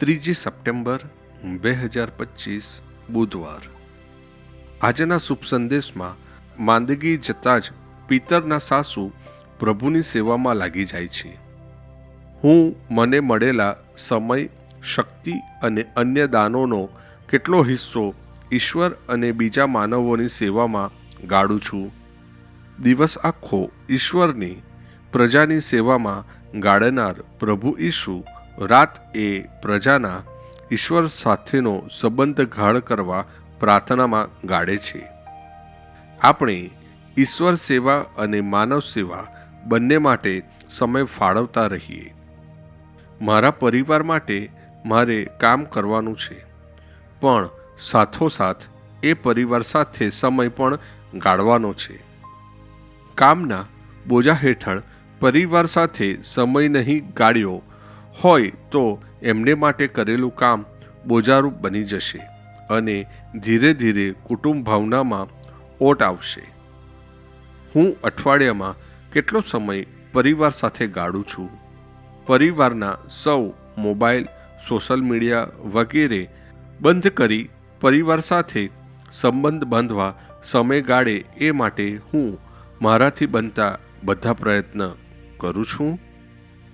ત્રીજી સપ્ટેમ્બર, બે હજાર પચીસ, બુધવાર. આજના શુભ સંદેશમાં માંદગી જતાં જ પિતરના સાસુ પ્રભુની સેવામાં લાગી જાય છે. હું, મને મળેલા સમય, શક્તિ અને અન્ય દાનોનો કેટલો હિસ્સો ઈશ્વર અને બીજા માનવોની સેવામાં ગાળું છું. દિવસ આખો ઈશ્વરની પ્રજાની સેવામાં ગાળનાર પ્રભુ ઈસુ રાત એ પ્રજાના ઈશ્વર સાથેનો સંબંધ ગાઢ કરવા પ્રાર્થનામાં ગાળે છે. આપણે ઈશ્વર સેવા અને માનવ સેવા બંને માટે સમય ફાળવતા રહીએ. મારા પરિવાર માટે મારે કામ કરવાનું છે. પણ સાથોસાથ એ પરિવાર સાથે સમય પણ ગાળવાનો છે. કામના બોજા હેઠળ પરિવાર સાથે સમય નહીં ગાળ્યો હોય તો એમને માટે કરેલું કામ બોજારૂપ બની જશે અને ધીરે ધીરે કુટુંબ ભાવનામાં ઓટ આવશે. હું અઠવાડિયામાં કેટલો સમય પરિવાર સાથે ગાળું છું? પરિવારના સૌ મોબાઈલ, સોશિયલ મીડિયા વગેરે બંધ કરી પરિવાર સાથે સંબંધ બાંધવા સમય ગાળે એ માટે હું મારાથી બનતા બધા પ્રયત્ન કરું છું.